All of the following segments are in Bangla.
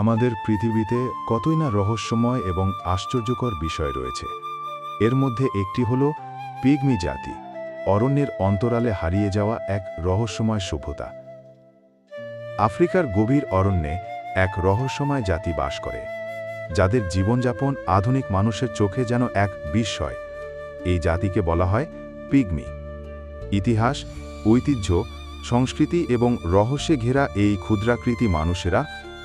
আমাদের পৃথিবীতে কতই না রহস্যময় এবং আশ্চর্যকর বিষয় রয়েছে। এর মধ্যে একটি হল পিগমি জাতি, অরণ্যের অন্তরালে হারিয়ে যাওয়া এক রহস্যময় সভ্যতা। আফ্রিকার গভীর অরণ্যে এক রহস্যময় জাতি বাস করে, যাদের জীবনযাপন আধুনিক মানুষের চোখে যেন এক বিস্ময়। এই জাতিকে বলা হয় পিগমি। ইতিহাস, ঐতিহ্য, সংস্কৃতি এবং রহস্যে ঘেরা এই ক্ষুদ্রাকৃতি মানুষেরা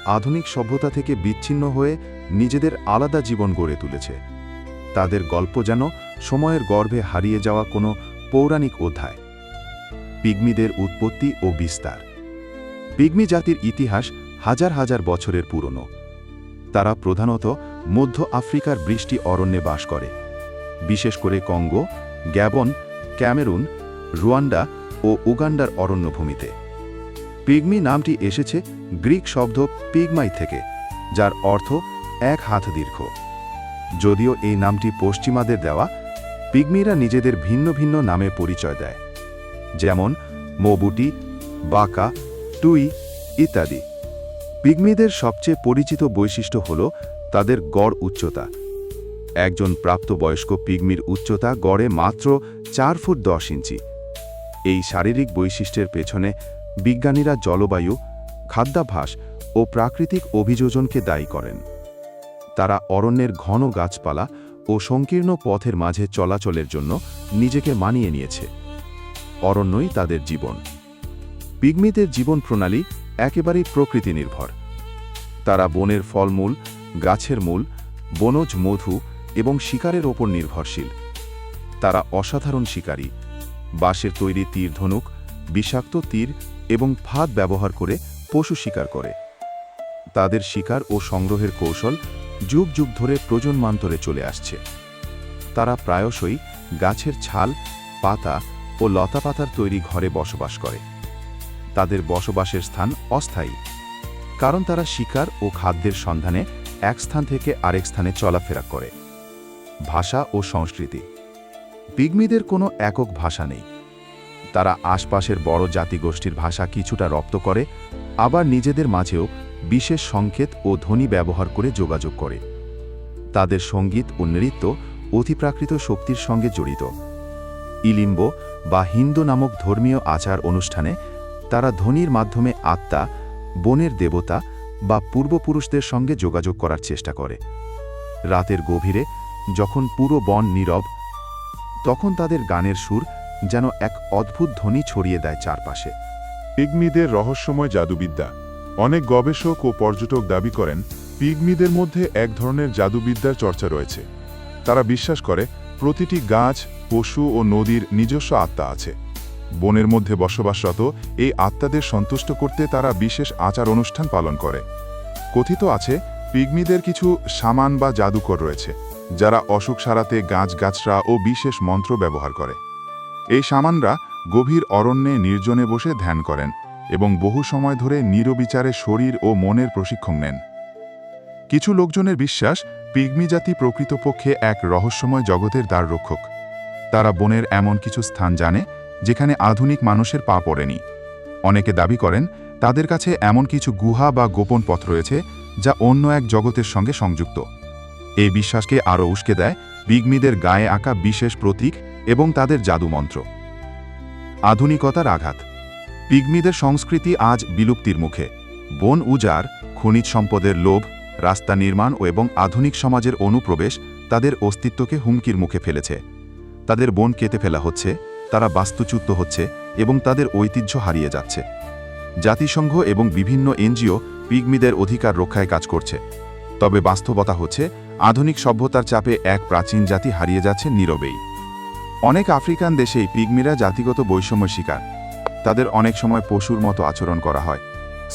আধুনিক সভ্যতা থেকে বিচ্ছিন্ন হয়ে নিজেদের আলাদা জীবন গড়ে তুলেছে। তাদের গল্প যেন সময়ের গর্ভে হারিয়ে যাওয়া কোনো পৌরাণিক অধ্যায়। পিগমিদের উৎপত্তি ও বিস্তার। পিগমি জাতির ইতিহাস হাজার হাজার বছরের পুরনো। তারা প্রধানত মধ্য আফ্রিকার বৃষ্টি অরণ্যে বাস করে। বিশেষ করে কঙ্গো, গ্যাবন, ক্যামেরুন, রুয়ান্ডা ও উগান্ডার অরণ্যভূমিতে। পিগমি নামটি এসেছে গ্রিক শব্দ পিগমাই থেকে, যার অর্থ এক হাত দীর্ঘ। যদিও এই নামটি পশ্চিমাদের দেওয়া, পিগমিরা নিজেদের ভিন্ন ভিন্ন নামে পরিচয় দেয়, যেমন মোবুটি, বাকা, টুই ইত্যাদি। পিগমিদের সবচেয়ে পরিচিত বৈশিষ্ট্য হল তাদের গড় উচ্চতা। একজন প্রাপ্তবয়স্ক পিগমির উচ্চতা গড়ে মাত্র চার ফুট দশ ইঞ্চি। এই শারীরিক বৈশিষ্ট্যের পেছনে বিজ্ঞানীরা জলবায়ু, খাদ্যাভাস ও প্রাকৃতিক অভিযোজনকে দায়ী করেন। তারা অরণ্যের ঘন গাছপালা ও সংকীর্ণ পথের মাঝে চলাচলের জন্য নিজেকে মানিয়ে নিয়েছে। অরণ্যই তাদের জীবন। পিগমিদের জীবন প্রণালী একেবারেই প্রকৃতি নির্ভর তারা বনের ফলমূল, গাছের মূল, বনজ মধু এবং শিকারের ওপর নির্ভরশীল। তারা অসাধারণ শিকারী। বাঁশের তৈরি তীর ধনুক, বিষাক্ত তীর এবং ফাঁদ ব্যবহার করে পশু শিকার করে। তাদের শিকার ও সংগ্রহের কৌশল যুগ যুগ ধরে প্রজন্মান্তরে চলে আসছে। তারা প্রায়শই গাছের ছাল, পাতা ও লতাপাতার তৈরি ঘরে বসবাস করে। তাদের বসবাসের স্থান অস্থায়ী। কারণ তারা শিকার ও খাদ্যের সন্ধানে এক স্থান থেকে আরেক স্থানে চলাফেরা করে। ভাষা ও সংস্কৃতি। পিগমিদের কোনো একক ভাষা নেই। তারা আশপাশের বড় জাতিগোষ্ঠীর ভাষা কিছুটা রপ্ত করে, আবার নিজেদের মাঝেও বিশেষ সংকেত ও ধ্বনি ব্যবহার করে যোগাযোগ করে। তাদের সংগীত ও নৃত্য অতিপ্রাকৃত শক্তির সঙ্গে জড়িত। ইলিম্ব বা হিন্দু নামক ধর্মীয় আচার অনুষ্ঠানে তারা ধ্বনির মাধ্যমে আত্মা, বনের দেবতা বা পূর্বপুরুষদের সঙ্গে যোগাযোগ করার চেষ্টা করে। রাতের গভীরে যখন পুরো বন নীরব, তখন তাদের গানের সুর যেন এক অদ্ভুত ধ্বনি ছড়িয়ে দেয় চারপাশে। পিগমিদের রহস্যময় জাদুবিদ্যা। অনেক গবেষক ও পর্যটক দাবি করেন, পিগমিদের মধ্যে এক ধরনের জাদুবিদ্যার চর্চা রয়েছে। তারা বিশ্বাস করে, প্রতিটি গাছ, পশু ও নদীর নিজস্ব আত্মা আছে। বনের মধ্যে বসবাসরত এই আত্মাদের সন্তুষ্ট করতে তারা বিশেষ আচার অনুষ্ঠান পালন করে। কথিত আছে, পিগমিদের কিছু সামান বা জাদুকর রয়েছে, যারা অসুখ সারাতে গাছগাছরা ও বিশেষ মন্ত্র ব্যবহার করে। এই সামানরা গভীর অরণ্যে নির্জনে বসে ধ্যান করেন এবং বহু সময় ধরে নিরবিচারে শরীর ও মনের প্রশিক্ষণ নেন। কিছু লোকজনের বিশ্বাস, পিগমি জাতি প্রকৃতপক্ষে এক রহস্যময় জগতের দ্বাররক্ষক। তারা বনের এমন কিছু স্থান জানে, যেখানে আধুনিক মানুষের পা পড়েনি। অনেকে দাবি করেন, তাদের কাছে এমন কিছু গুহা বা গোপন পথ রয়েছে, যা অন্য এক জগতের সঙ্গে সংযুক্ত। এই বিশ্বাসকে আরও উস্কে দেয় পিগমিদের গায়ে আঁকা বিশেষ প্রতীক এবং তাদের জাদুমন্ত্র। আধুনিকতার আঘাত। পিগমিদের সংস্কৃতি আজ বিলুপ্তির মুখে। বন উজাড়, খনিজ সম্পদের লোভ, রাস্তা নির্মাণ এবং আধুনিক সমাজের অনুপ্রবেশ তাদের অস্তিত্বকে হুমকির মুখে ফেলেছে। তাদের বন কেটে ফেলা হচ্ছে, তারা বাস্তুচ্যুত হচ্ছে এবং তাদের ঐতিহ্য হারিয়ে যাচ্ছে। জাতিসংঘ এবং বিভিন্ন এনজিও পিগমিদের অধিকার রক্ষায় কাজ করছে। তবে বাস্তবতা হচ্ছে, আধুনিক সভ্যতার চাপে এক প্রাচীন জাতি হারিয়ে যাচ্ছে নীরবেই। অনেক আফ্রিকান দেশেই পিগমিরা জাতিগত বৈষম্য শিকার। তাদের অনেক সময় পশুর মতো আচরণ করা হয়।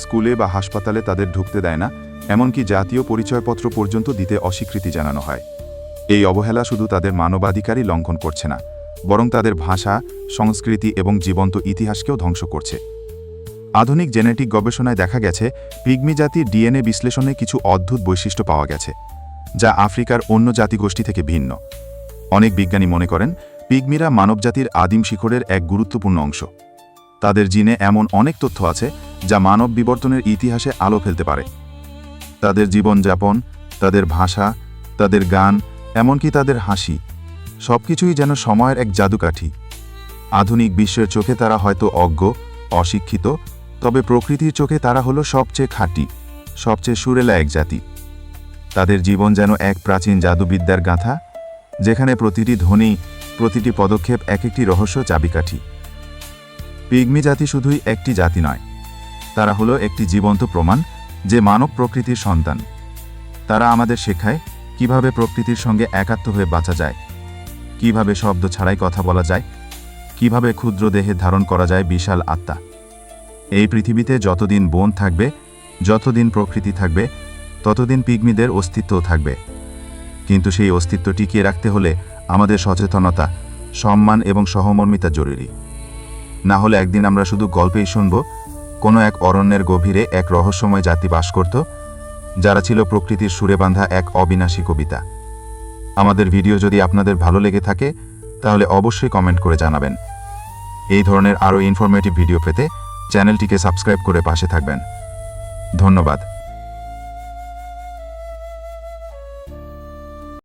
স্কুলে বা হাসপাতালে তাদের ঢুকতে দেয় না, এমনকি জাতীয় পরিচয়পত্র পর্যন্ত দিতে অস্বীকৃতি জানানো হয়। এই অবহেলা শুধু তাদের মানবাধিকারই লঙ্ঘন করছে না, বরং তাদের ভাষা, সংস্কৃতি এবং জীবন্ত ইতিহাসকেও ধ্বংস করছে। আধুনিক জেনেটিক গবেষণায় দেখা গেছে, পিগমি জাতির ডিএনএ বিশ্লেষণে কিছু অদ্ভুত বৈশিষ্ট্য পাওয়া গেছে, যা আফ্রিকার অন্য জাতিগোষ্ঠী থেকে ভিন্ন। অনেক বিজ্ঞানী মনে করেন পিগমিরা মানবজাতির আদিম শিখরের এক গুরুত্বপূর্ণ অংশ। তাদের জিনে এমন অনেক তথ্য আছে যা মানব বিবর্তনের ইতিহাসে আলো ফেলতে পারে। তাদের জীবনযাপন, তাদের ভাষা, তাদের গান, এমনকি তাদের হাসি, সবকিছুই যেন সময়ের এক জাদুকাঠি। আধুনিক বিশ্বের চোখে তারা হয়তো অজ্ঞ, অশিক্ষিত, তবে প্রকৃতির চোখে তারা হলো সবচেয়ে খাঁটি, সবচেয়ে সুরেলা এক জাতি। তাদের জীবন যেন এক প্রাচীন জাদুবিদ্যার গাঁথা, যেখানে প্রতিটি ধ্বনি প্রতিটি পদক্ষেপ এক একটি রহস্য চাবিকাঠি। পিগমি জাতি শুধুই একটি জাতি নয়। তারা হলো একটি জীবন্ত প্রমাণ যে মানব প্রকৃতির সন্তান। তারা আমাদের শেখায় কীভাবে প্রকৃতির সঙ্গে একাত্ম হয়ে বাঁচা যায়। কীভাবে শব্দ ছাড়াই কথা বলা যায়। কীভাবে ক্ষুদ্র দেহে ধারণ করা যায় বিশাল আত্মা। এই পৃথিবীতে যতদিন বন থাকবে, যতদিন প্রকৃতি থাকবে, ততদিন পিগমিদের অস্তিত্বও থাকবে। কিন্তু সেই অস্তিত্ব টিকিয়ে রাখতে হলে আমাদের সচেতনতা, সম্মান এবং সহমর্মিতা জরুরি। না হলে একদিন আমরা শুধু গল্পেই শুনব, কোনো এক অরণ্যের গভীরে এক রহস্যময় জাতি বাস করত, যারা ছিল প্রকৃতির সুরে বাঁধা এক অবিনাশী কবিতা। আমাদের ভিডিও যদি আপনাদের ভালো লেগে থাকে, তাহলে অবশ্যই কমেন্ট করে জানাবেন। এই ধরনের আরও ইনফরমেটিভ ভিডিও পেতে চ্যানেলটিকে সাবস্ক্রাইব করে পাশে থাকবেন। ধন্যবাদ।